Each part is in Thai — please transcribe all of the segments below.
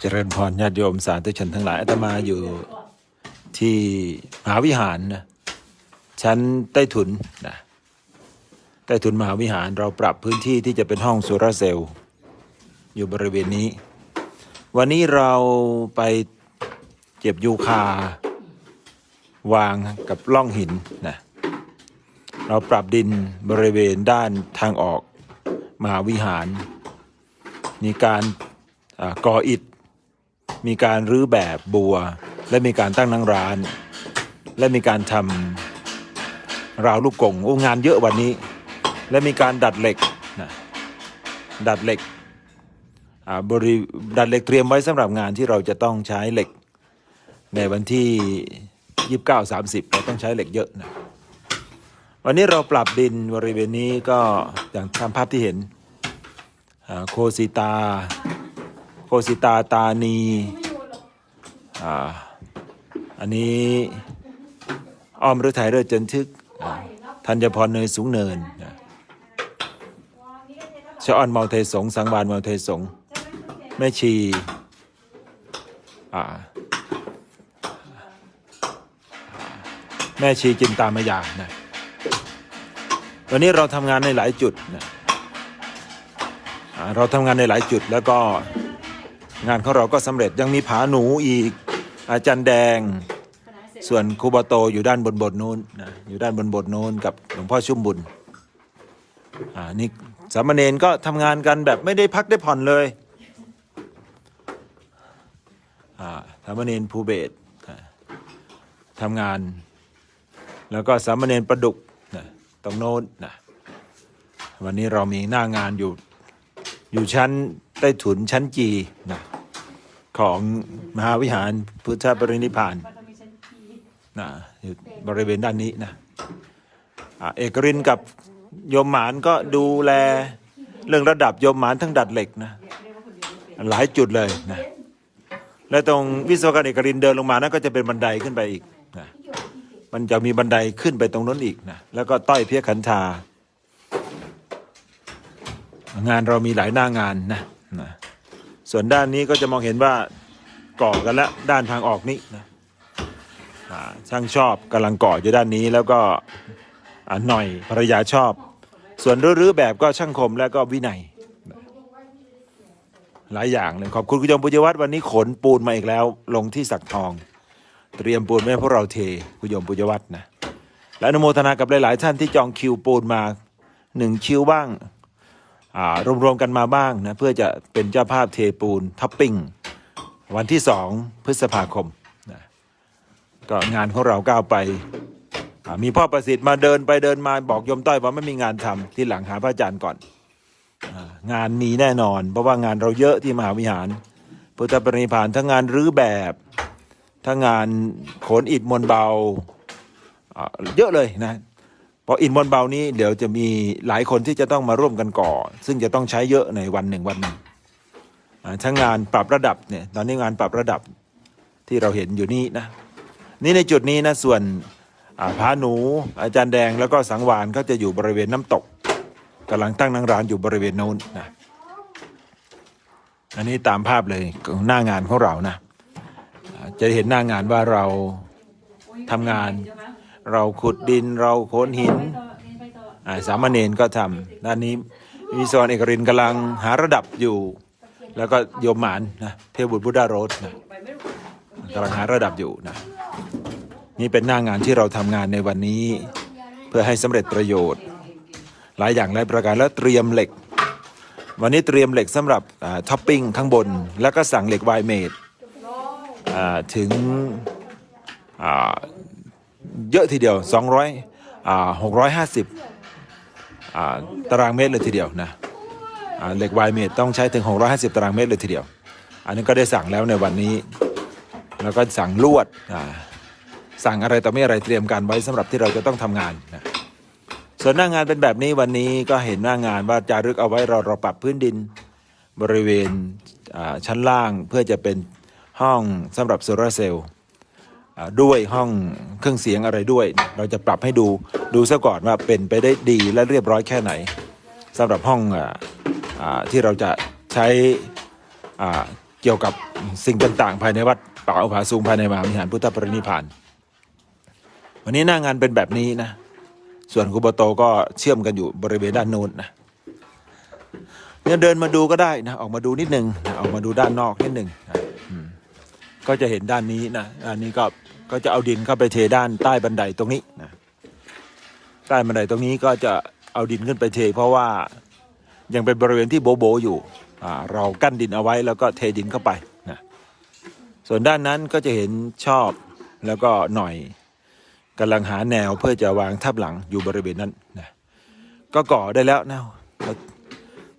เจริญพรญาติโยมสาธุชนทั้งหลายอาตมาอยู่ที่มหาวิหารนะชั้นใต้ถุนนะใต้ถุนมหาวิหารเราปรับพื้นที่ที่จะเป็นห้องโซลาร์เซลล์อยู่บริเวณนี้ วันนี้เราไปเก็บยูคาวางกับล่องหินนะเราปรับดินบริเวณด้านทางออกมหาวิหาร มีการก่ออิฐ มีการรื้อแบบบัว และมีการตั้งนั่งร้าน และมีการทำราวลูกกงโอ้งานเยอะวันนี้ และมีการดัดเหล็กนะดัดเหล็กบริดัดเหล็กเตรียมไว้สำหรับงานที่เราจะต้องใช้เหล็ก ในวันที่29 30เก้าสามสิบเราต้องใช้เหล็กเยอะนะวันนี้เราปรับดินบริเวณนี้ก็อย่างตามภาพที่เห็นโคสิตา สิตาตานีอ่าอันนี้อ้อมฤทัยเลิศจันทึกธัญพรเนยสูงเนินชะออนเมาเทสง สังวานเมาเทสง แม่ชีอ่าแม่ชีจินตามายานะวันนี้เราทำงานในหลายจุดนะเราทำงานในหลายจุดแล้วก็ งานของเราก็สำเร็จยังมีผาหนูอีก อาจารย์แดง ส่วนครูบาโตอยู่ด้านบนบทนู้นนะอยู่ด้านบนบทนู้นกับหลวงพ่อชุ่มบุญอ่านี่สามเณรก็ทำงานกันแบบไม่ได้พักได้ผ่อนเลยอ่าสามเณรภูเบศรอ่าทำงาน แล้วก็สามเณรประดุกนะตรงโน้นนะวันนี้เรามีหน้างานอยู่อยู่ชั้นใต้ถุนชั้นจีนะ ของมหาวิหารพุทธปรินิพพานนะอยู่บริเวณด้านนี้นะอะเอกรินกับโยมหมานก็ดูแลเรื่องระดับโยมหมานทั้งดัดเหล็กนะหลายจุดเลยนะและตรงวิศวกรรมเอกรินเดินลงมานั่นก็จะเป็นบันไดขึ้นไปอีกนะมันจะมีบันไดขึ้นไปตรงนั้นอีกนะแล้วก็ต้อยเพียขันธางานเรามีหลายหน้างานนะนะ ส่วนด้านนี้ก็จะมองเห็นว่าก่อกันแล้วด้านทางออกนี้นะช่างชอบกำลังก่ออยู่ด้านนี้แล้วก็หน่อยภรรยาชอบ ส่วนรื้อแบบก็ช่างคมแล้วก็วินัย หลายอย่างเลยขอบคุณคุณยมปุญญวัฒน์วันนี้ขนปูนมาอีกแล้ว ลงที่สักทอง เตรียมปูนไว้พวกเราเทคุณยมปุญญวัฒน์นะและอนุโมทนากับหลาย ๆ ท่านที่จองคิวปูนมาหนึ่งคิวบ้าง รวมๆกันมาบ้างนะเพื่อจะเป็นเจ้าภาพเทปูนท็อปปิ้ง วันที่สองพฤษภาคมนะก็งานของเราก้าวไป มีพ่อประสิทธิ์มาเดินไปเดินมาบอกยมต้อยว่าไม่มีงานทำที่หลังหาพระอาจารย์ก่อนองานมีแน่นอน เพราะว่างานเราเยอะที่มหาวิหาร พุทธปรินิพานทั้งงานรื้อแบบทั้งงานขนอิฐมวลเบาอ่าเยอะเลยนะ เพราะอินบอลเบานี้เดี๋ยวจะมีหลายคนที่จะต้องมาร่วมกันก่อ ซึ่งจะต้องใช้เยอะในวันหนึ่งวันหนึ่งอ่าทั้งงานปรับระดับเนี่ยตอนนี้งานปรับระดับที่เราเห็นอยู่นี่นะนี่ในจุดนี้นะส่วนอ่าหนูอาจารย์แดงแล้วก็สังวานก็จะอยู่บริเวณน้ำตกกำลังตั้งนังร้านอยู่บริเวณโน้นนะอันนี้ตามภาพเลยหน้างานของเรานะจะเห็นหน้างานว่าเราทำงาน เราขุดดินเราโขนหินสามเณรก็ทำด้านนี้วิศวกรเอกรินกำลังหาระดับอยู่ แล้วก็โยมหมานนะเทพบุตรบุดาโรสนะกำลังหาระดับอยู่นะนี่เป็นหน้างานที่เราทำงานในวันนี้ เพื่อให้สำเร็จประโยชน์ หลายอย่างหลายประการแล้วเตรียมเหล็ก วันนี้เตรียมเหล็กสำหรับท็อปปิ้งข้างบน แล้วก็สั่งเหล็กไวเมดถึง เยอะทีเดียว 200อ่า650อ่าตารางเมตรเลยทีเดียวนะอ่าเหล็กไวเมตรต้องใช้ถึง 650 ตารางเมตรเลยทีเดียว อันนี้ก็ได้สั่งแล้วในวันนี้ แล้วก็สั่งลวดอ่าสั่งอะไรต่อไม่อะไรเตรียมการไว้สำหรับที่เราจะต้องทำงานนะส่วนหน้างานเป็นแบบนี้วันนี้ก็เห็นหน้างานว่าจารึกเอาไว้เราเราปรับพื้นดินบริเวณชั้นล่างเพื่อจะเป็นห้องสำหรับโซลาร์เซลล์ ด้วยห้องเครื่องเสียงอะไรด้วย เราจะปรับให้ดูดูซะก่อนว่าเป็นไปได้ดีและเรียบร้อยแค่ไหนสำหรับห้องออที่เราจะใช้เกี่ยวกับสิ่งต่างๆ ภายในวัดป่าอุภาสูงภายในมหาวิหารพุทธปรินิพานวันนี้หน้างานเป็นแบบนี้นะ ส่วนคุปโตก็เชื่อมกันอยู่บริเวณด้านโน้นนะเนี่ยเดินมาดูก็ได้นะ ออกมาดูนิดนึงนะออกมาดูด้านนอกนิดนึงนะก็จะเห็นด้านนี้นะด้านนี้ก็ ก็จะเอาดินเข้าไปเทด้านใต้บันไดตรงนี้นะใต้บันไดตรงนี้ก็จะเอาดินขึ้นไปเท เพราะว่ายังเป็นบริเวณที่โบโบอยู่อ่าเรากั้นดินเอาไว้แล้วก็เทดินเข้าไปนะส่วนด้านนั้นก็จะเห็นชอบแล้วก็หน่อยกำลังหาแนวเพื่อจะวางทับหลังอยู่บริเวณนั้นนะก็ก่อได้แล้วนะ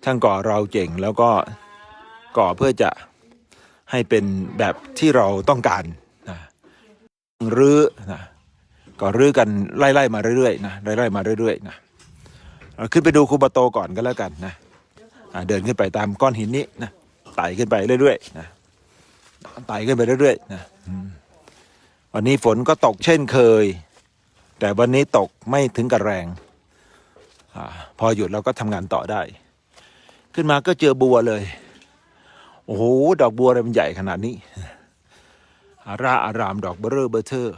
ช่างก่อเราเก่งแล้วก็ก่อเพื่อจะให้เป็นแบบที่เราต้องการ รื้อนะก็รื้อกันไล่ๆมาเรื่อยๆนะไล่ๆมาเรื่อยๆนะเอาขึ้นไปดูคูบาโตก่อนก็แล้วกันนะเดินขึ้นไปตามก้อนหินนี้นะไต่ขึ้นไปเรื่อยๆนะไต่ขึ้นไปเรื่อยๆนะวันนี้ฝนก็ตกเช่นเคย แต่วันนี้ตกไม่ถึงกับแรงอาพอหยุดเราก็ทำงานต่อได้ ขึ้นมาก็เจอบัวเลย โอ้โหดอกบัวอะไรมันใหญ่ขนาดนี้ อาราอาราม ดอกเบอร์เรอเบอร์เทอร์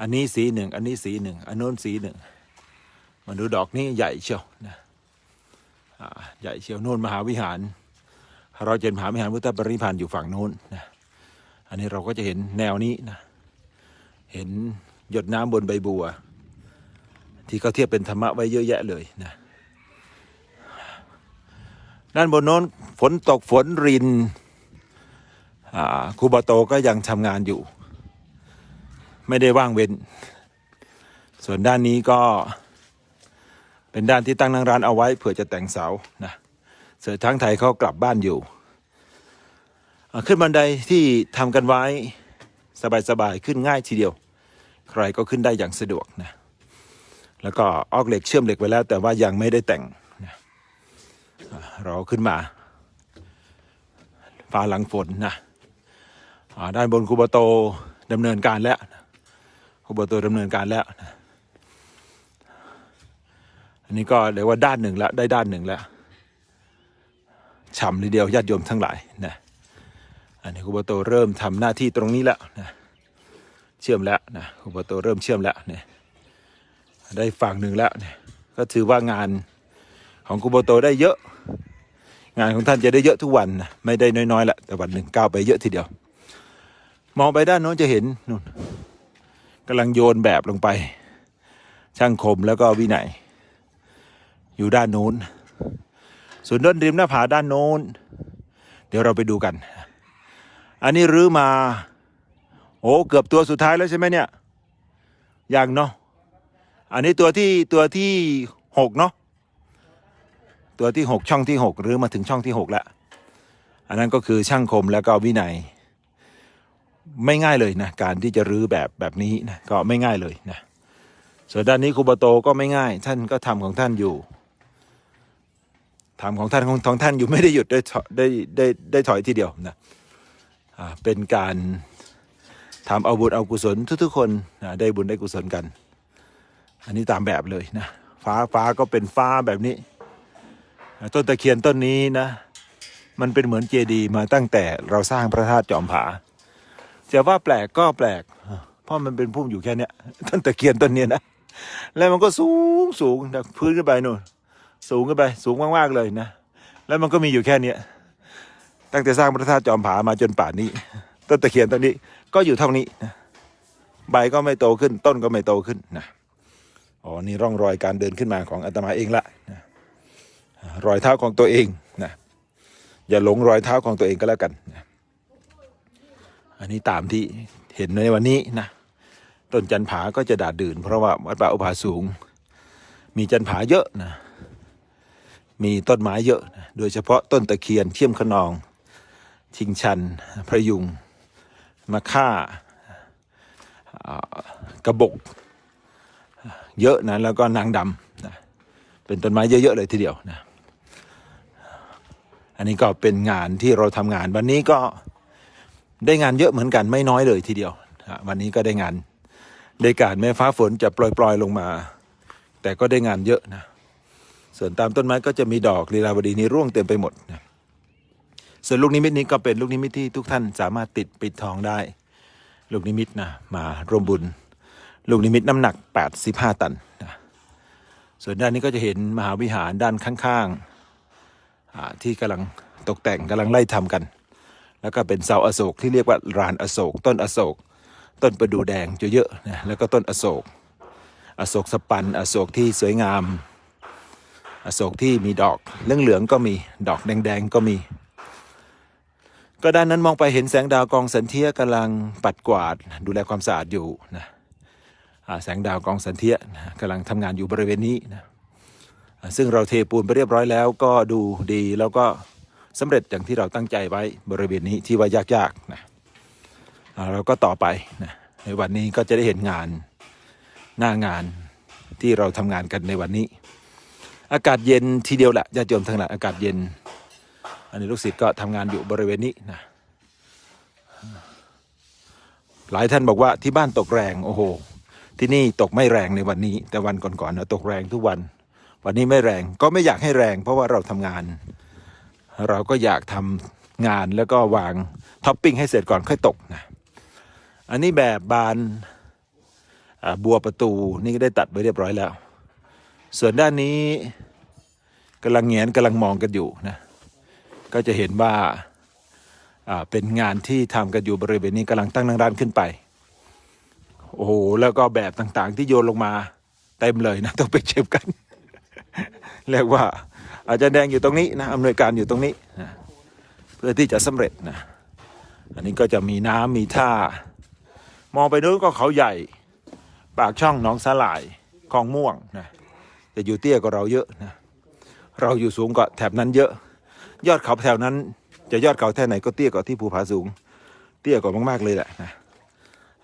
อันนี้สีหนึ่ง อันนี้สีหนึ่ง อันโน้นสีหนึ่ง มาดูดอกนี้ใหญ่เชียวนะใหญ่เชียวโน้นมหาวิหาร เราจะเห็นมหาวิหารพุทธปรินิพพานอยู่ฝั่งโน้นนะ อันนี้เราก็จะเห็นแนวนี้นะ เห็นหยดน้ำบนใบบัว ที่เขาเทียบเป็นธรรมะไว้เยอะแยะเลยนะด้านบนโน้นฝนตกฝนริน ครูบาโตก็ยังทำงานอยู่ ไม่ได้ว่างเว้น ส่วนด้านนี้ก็เป็นด้านที่ตั้งนั่งร้านเอาไว้เผื่อจะแต่งเสานะเสือทั้งไทยเขากลับบ้านอยู่ ขึ้นบันไดที่ทำกันไว้สบายๆขึ้นง่ายทีเดียว ใครก็ขึ้นได้อย่างสะดวกนะแล้วก็ออกเหล็กเชื่อมเหล็กไว้แล้ว แต่ว่ายังไม่ได้แต่งนะเราขึ้นมาฟ้าหลังฝนนะ ด้านบนคูบาโตดำเนินการแล้วคูบาโตดำเนินการแล้ว อันนี้ก็เรียกว่าด้านหนึ่งแล้วได้ด้านหนึ่งแล้วฉ่ำทีเดียวญาติโยมทั้งหลายนะอันนี้คูบาโตเริ่มทำหน้าที่ตรงนี้แล้วนะเชื่อมแล้วนะคูบาโตเริ่มเชื่อมแล้วเนี่ยได้ฝั่งหนึ่งแล้วเนี่ยก็ถือว่างานของครูบาโตได้เยอะ งานของท่านจะได้เยอะทุกวันนะไม่ได้น้อยๆละแต่วันหนึ่งก้าวไปเยอะทีเดียว มองไปด้านโน้นจะเห็นนู่นกำลังโยนแบบลงไป ช่างคมแล้วก็วินัยอยู่ด้านโน้นส่วนด้านริมหน้าผาด้านโน้น เดี๋ยวเราไปดูกัน อันนี้รื้อมา โอ้เกือบตัวสุดท้ายแล้วใช่ไหมเนี่ยยังเนาะอันนี้ตัวที่ตัวที่หกเนาะตัวที่หกช่องที่หกรื้อมาถึงช่องที่หกแล้วอันนั้นก็คือช่างคมแล้วก็วินัย ไม่ง่ายเลยนะการที่จะรื้อแบบแบบนี้นะก็ไม่ง่ายเลยนะส่วนด้านนี้คูบโตก็ไม่ง่าย ท่านก็ทำของท่านอยู่ทำของท่านของของท่านอยู่ไม่ได้หยุดได้ถอยได้ได้ได้ถอยทีเดียวนะอ่าเป็นการทำเอาบุญเอากุศลทุกๆคนนะได้บุญได้กุศลกัน อันนี้ตามแบบเลยนะฟ้าฟ้าก็เป็นฟ้าแบบนี้ ต้นตะเคียนต้นนี้นะ มันเป็นเหมือนเจดีย์มาตั้งแต่เราสร้างพระธาตุจอมผา จะว่าแปลกก็แปลก เพราะมันเป็นพุ่มอยู่แค่เนี้ยต้นตะเคียนต้นเนี้ยนะ แล้วมันก็สูงสูงจากพื้นขึ้นไปนู่นสูงขึ้นไป สูงมากๆเลยนะ แล้วมันก็มีอยู่แค่เนี้ยตั้งแต่สร้างพระธาตุจอมผามาจนป่านนี้ ต้นตะเคียนต้นนี้ก็อยู่เท่านี้นะใบก็ไม่โตขึ้น ต้นก็ไม่โตขึ้นนะอ๋อนี่ร่องรอยการเดินขึ้นมาของอาตมาเองละนะรอยเท้าของตัวเองนะอย่าหลงรอยเท้าของตัวเองก็แล้วกันนะ อันนี้ตามที่เห็นในวันนี้นะต้นจันผาก็จะดาดดื่น เพราะว่าวัดป่าอุภาสูง มีจันผาเยอะนะมีต้นไม้เยอะนะโดยเฉพาะต้นตะเคียนเทียมขนอง ชิงชัน พระยุงมะค่าอ่ากระบก เยอะนะแล้วก็นางดำนะเป็นต้นไม้เยอะ ๆ เลยทีเดียวนะอันนี้ก็เป็นงานที่เราทำงานวันนี้ก็ ได้งานเยอะเหมือนกันไม่น้อยเลยทีเดียว วันนี้ก็ได้งานได้การแม้ฟ้าฝนจะปล่อยๆลงมา แต่ก็ได้งานเยอะนะ ส่วนตามต้นไม้ก็จะมีดอกลีลาวดีนี่ร่วงเต็มไปหมดนะส่วนลูกนิมิตนี้ก็เป็นลูกนิมิตที่ทุกท่านสามารถติดปิดทองได้ ลูกนิมิตนะมาร่วมบุญ ลูกนิมิตน้ำหนัก 85 ตันนะส่วนด้านนี้ก็จะเห็นมหาวิหารด้านข้างๆที่กำลังตกแต่งกำลังไล่ทำกัน แล้วก็เป็นเสาอโศกที่เรียกว่ารานอโศก ต้นอโศก ต้นประดูแดงเยอะๆนะแล้วก็ต้นอโศก อโศกสปัน อโศกที่สวยงาม อโศกที่มีดอกเหลืองๆก็มีดอกแดงๆก็มี ก็ด้านนั้นมองไปเห็นแสงดาวกองสันเทียกำลังปัดกวาดดูแลความสะอาดอยู่นะแสงดาวกองสันเทียนะกำลังทำงานอยู่บริเวณนี้นะซึ่งเราเทปูนไปเรียบร้อยแล้วก็ดูดีแล้วก็ สำเร็จอย่างที่เราตั้งใจไว้บริเวณนี้ที่ว่ายากๆนะเราก็ต่อไปนะในวันนี้ก็จะได้เห็นงานหน้างานที่เราทำงานกันในวันนี้ อากาศเย็นทีเดียวแหละญาติโยมทั้งหลายอากาศเย็น อันนี้ลูกศิษย์ก็ทำงานอยู่บริเวณนี้นะหลายท่านบอกว่าที่บ้านตกแรงโอ้โห ที่นี่ตกไม่แรงในวันนี้ แต่วันก่อนๆนะตกแรงทุกวัน วันนี้ไม่แรงก็ไม่อยากให้แรง เพราะว่าเราทำงาน เราก็อยากทำงานแล้วก็วางท็อปปิ้งให้เสร็จก่อนค่อยตกนะอันนี้แบบบานบัวประตูนี่ก็ได้ตัดไปเรียบร้อยแล้ว ส่วนด้านนี้กำลังแงนกำลังมองกันอยู่นะก็จะเห็นว่าอ่าเป็นงานที่ทำกันอยู่บริเวณนี้กำลังตั้งนั่งร้านขึ้นไป โอ้โหแล้วก็แบบต่างๆที่โยนลงมาเต็มเลยนะต้องไปเช็บกัน เรียกว่า อาจจะแดงอยู่ตรงนี้นะอำนวยการอยู่ตรงนี้นะเพื่อที่จะสำเร็จนะอันนี้ก็จะมีน้ำมีท่า มองไปนู้นก็เขาใหญ่ ปากช่องหนองสาหร่ายคลองม่วงนะแต่อยู่เตี้ยกว่าเราเยอะนะเราอยู่สูงกว่าแถบนั้นเยอะ ยอดเขาแถวนั้น จะยอดเขาแท่ไหนก็เตี้ยกว่าที่ภูผาสูง เตี้ยกว่ามาก ๆ เลยแหละนะ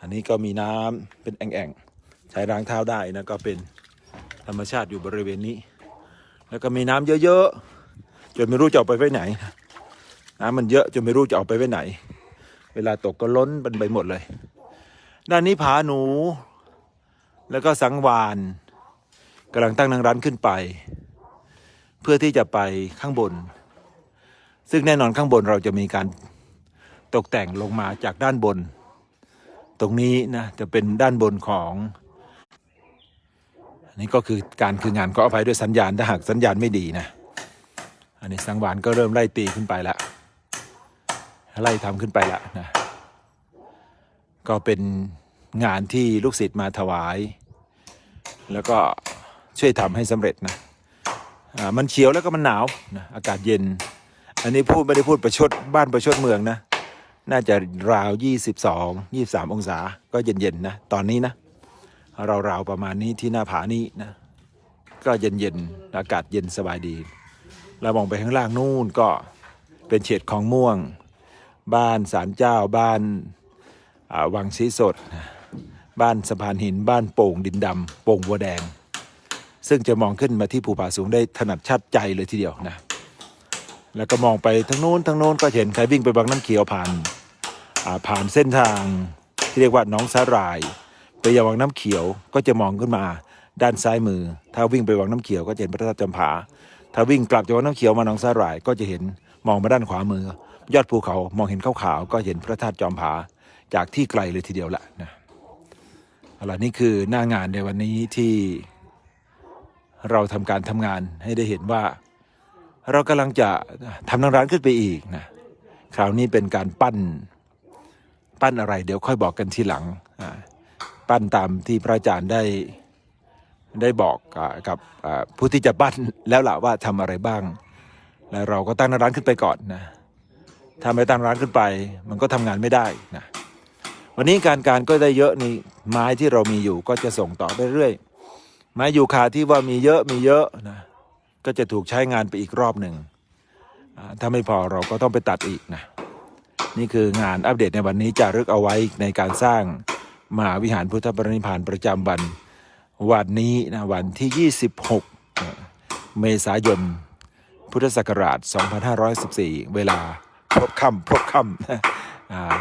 อันนี้ก็มีน้ำเป็นแอ่งๆใช้ล้างเท้าได้นะก็เป็นธรรมชาติอยู่บริเวณนี้ แล้วก็มีน้ำเยอะๆจนไม่รู้จะเอาไปไว้ไหน น้ำมันเยอะจนไม่รู้จะเอาไปไว้ไหน เวลาตกก็ล้นเป็นไปหมดเลย ด้านนี้ผาหนู แล้วก็สังวานกำลังตั้งนางร้านขึ้นไป เพื่อที่จะไปข้างบน ซึ่งแน่นอนข้างบนเราจะมีการตกแต่งลงมาจากด้านบน ตรงนี้นะจะเป็นด้านบนของ นนี้ก็คือการคืองานก็อภัยด้วยสัญญาณถ้าหากสัญญาณไม่ดีนะ อันนี้สังวานก็เริ่มไล่ตีขึ้นไปละไล่ทำขึ้นไปละนะ ก็เป็นงานที่ลูกศิษย์มาถวาย แล้วก็ช่วยทำให้สำเร็จนะมันเขียวแล้วก็มันหนาวนะอากาศเย็น อันนี้พูดไม่ได้พูดประชดบ้านประชดเมืองนะ น่าจะราว 22 23 องศา ก็เย็นๆนะ ตอนนี้นะ ราวๆประมาณนี้ที่หน้าผานี้นะก็เย็นๆอากาศเย็นสบายดี เรามองไปข้างล่างนู่นก็เป็นเฉดของม่วง บ้านศาลเจ้าบ้านาวังสีสด บ้านสะพานหินบ้านโป่งดินดำโป่งบัวแดง ซึ่งจะมองขึ้นมาที่ภูผาสูงได้ถนัดชัดใจเลยทีเดียวนะแล้วก็มองไปทั้งโน้นทั้งโน้นก็เห็นใครวิ่งไปบางน้ำเขียวผ่านผ่านเส้นทางที่เรียกว่าน้องสาหร่าย ไปยังวังน้ำเขียวก็จะมองขึ้นมาด้านซ้ายมือ ถ้าวิ่งไปวังน้ำเขียวก็จะเห็นพระธาตุจำผา ถ้าวิ่งกลับจากวังน้ำเขียวมาหนองสาหร่ายก็จะเห็นมองมาด้านขวามือ ยอดภูเขามองเห็นขาวๆก็เห็นพระธาตุจอมผา จากที่ไกลเลยทีเดียวละนะเอาล่ะนี่คือหน้างานในวันนี้ที่เราทำการทำงานให้ได้เห็นว่า เรากำลังจะทำนางร้านขึ้นไปอีกนะคราวนี้เป็นการปั้น ปั้นอะไรเดี๋ยวค่อยบอกกันทีหลังอ่า ปั้นตามที่พระอาจารย์ได้ได้บอกกับผู้ที่จะปั้นแล้วล่ะว่าทำอะไรบ้าง แล้วเราก็ตั้งร้านขึ้นไปก่อนนะถ้าไม่ตั้งร้านขึ้นไป มันก็ทำงานไม่ได้นะวันนี้การการก็ได้เยอะนี่ไม้ที่เรามีอยู่ก็จะส่งต่อไปเรื่อยไม้ยูคาที่ว่ามีเยอะมีเยอะนะก็จะถูกใช้งานไปอีกรอบหนึ่งถ้าไม่พอเราก็ต้องไปตัดอีกนะนี่คืองานอัปเดตในวันนี้จะรึกเอาไว้ในการสร้าง มหาวิหารพุทธปรินิพานประจำวันวันนี้นะวันที่ 26 เมษายน พุทธศักราช 2514 เวลาพบค่ำพบค่ำอ่า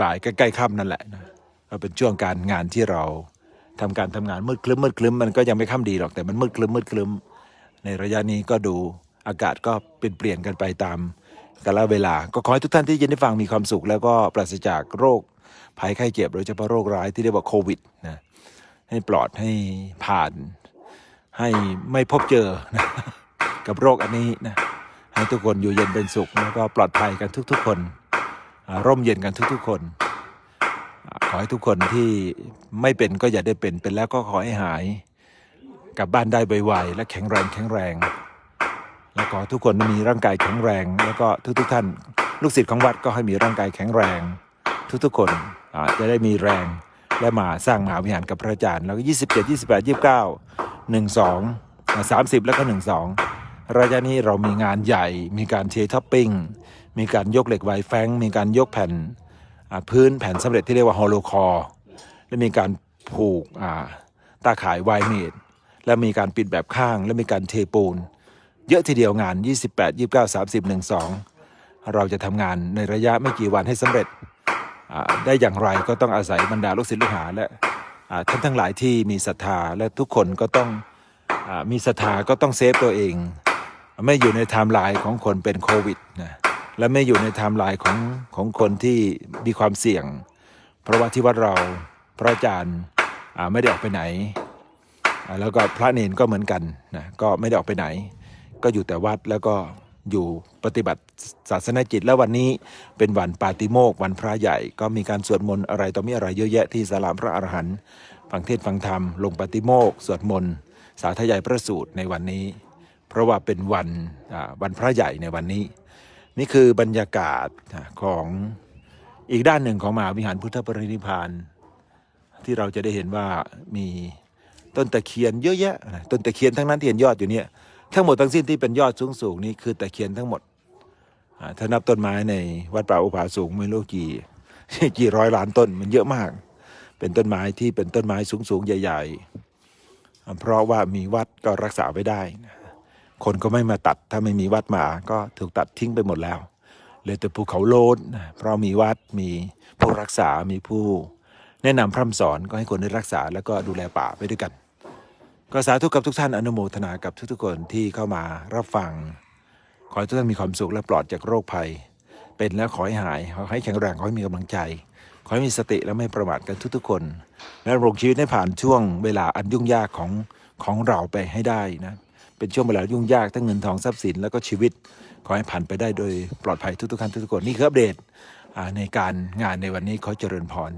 บ่ายๆใกล้ๆค่ำนั่นแหละนะก็เป็นช่วงการงานที่เราทำการทำงานมืดคลึ้มมืดคลึ้มมันก็ยังไม่ค่ำดีหรอกแต่มันมืดคลึ้มมืดคลึ้มในระยะนี้ก็ดูอากาศก็เป็นเปลี่ยนกันไปตามกาลเวลา ก็ขอให้ทุกท่านที่ยินได้ฟังมีความสุข แล้วก็ปราศจากโรค ภัยไข้เจ็บโดยเฉพาะโรคร้ายที่เรียกว่าโควิดนะให้ปลอดให้ผ่าน ให้ไม่พบเจอนะกับโรคอันนี้นะให้ทุกคนอยู่เย็นเป็นสุข แล้วก็ปลอดภัยกันทุกๆคน ร่มเย็นกันทุกๆคน ขอให้ทุกคนที่ไม่เป็นก็อย่าได้เป็นเป็นแล้วก็ขอให้หายกลับบ้านได้ไวๆและแข็งแรงแข็งแรง แล้วก็ทุกคนมีร่างกายแข็งแรง แล้วก็ทุกๆท่าน ลูกศิษย์ของวัดก็ให้มีร่างกายแข็งแรง ทุกๆคน จะได้มีแรงและมาสร้างมหาวิหารกับพระอาจารย์ แล้วก็ 27 28 29 12 30 แล้วก็ 12 ระยะนี้เรามีงานใหญ่ มีการเทท็อปปิ้ง มีการยกเหล็กไวแฟง มีการยกแผ่นพื้นแผ่นสำเร็จที่เรียกว่าฮอลโลคอร์และมีการผูกตาข่ายไวเมดและมีการปิดแบบข้าง และมีการเทปูน เยอะทีเดียวงาน 28 29 30 12 เราจะทำงานในระยะไม่กี่วันให้สำเร็จ ได้อย่างไรก็ต้องอาศัยบรรดาลูกศิษย์ลูกหาและท่านทั้งหลายที่มีศรัทธาและทุกคนก็ต้องอมีศรัทธาก็ต้องเซฟตัวเอง ไม่อยู่ในไทม์ไลน์ของคนเป็นโควิดนะและไม่อยู่ในไทม์ไลน์ของของคนที่มีความเสี่ยง เพราะว่าที่วัดเราพระอาจารย์ไม่ได้ออกไปไหน แล้วก็พระเนนก็เหมือนกันนะก็ไม่ได้ออกไปไหน ก็อยู่แต่วัดแล้วก็ อยู่ปฏิบัติศาสนาจิต แล้ววันนี้เป็นวันปาติโมกวันพระใหญ่ ก็มีการสวดมนต์อะไรต่อมีอะไรเยอะแยะที่สลามพระอรหันต์ฟังเทศฟังธรรมลงปาติโมกสวดมนต์สาธยายพระสูตรในวันนี้ เพราะว่าเป็นวันวันพระใหญ่ในวันนี้ นี่คือบรรยากาศของอีกด้านหนึ่งของมหาวิหารพุทธปรินิพานที่เราจะได้เห็นว่ามีต้นตะเคียนเยอะแยะนะต้นตะเคียนทั้งนั้นที่เห็นยอดอยู่เนี่ย ทั้งหมดทั้งสิ้นที่เป็นยอดสูงสูงนี่คือตะเคียนทั้งหมดถ้านับต้นไม้ในวัดป่าอุปาสูงไม่รู้กี่กี่ร้อยล้านต้นมันเยอะมาก เป็นต้นไม้ที่เป็นต้นไม้สูงสูงๆใหญ่ ๆ เพราะว่ามีวัดก็รักษาไว้ได้ คนก็ไม่มาตัดถ้าไม่มีวัดมาก็ถูกตัดทิ้งไปหมดแล้วเหลยแต่ภูเขาโลนนะเพราะมีวัดมีผู้รักษามีผู้ แนะนำพร่ำสอนก็ให้คนได้รักษาแล้วก็ดูแลป่าไปด้วยกัน ก็สาธุกับทุกท่านอนุโมทนากับทุกๆคนที่เข้ามารับฟัง ขอให้ทุกท่านมีความสุขและปลอดจากโรคภัย เป็นแล้วขอให้หาย ขอให้แข็งแรงขอให้มีกำลังใจ ขอให้มีสติและไม่ประมาทกันทุกๆคน และรงชีวิตให้ผ่านช่วงเวลาอันยุ่งยากของของเราไปให้ได้นะเป็นช่วงเวลายุ่งยากทั้งเงินทองทรัพย์สินแล้วก็ชีวิต ขอให้ผ่านไปได้โดยปลอดภัยทุกๆท่านทุกๆคนนี่คืออัปเดตในการงานในวันนี้ขอเจริญพร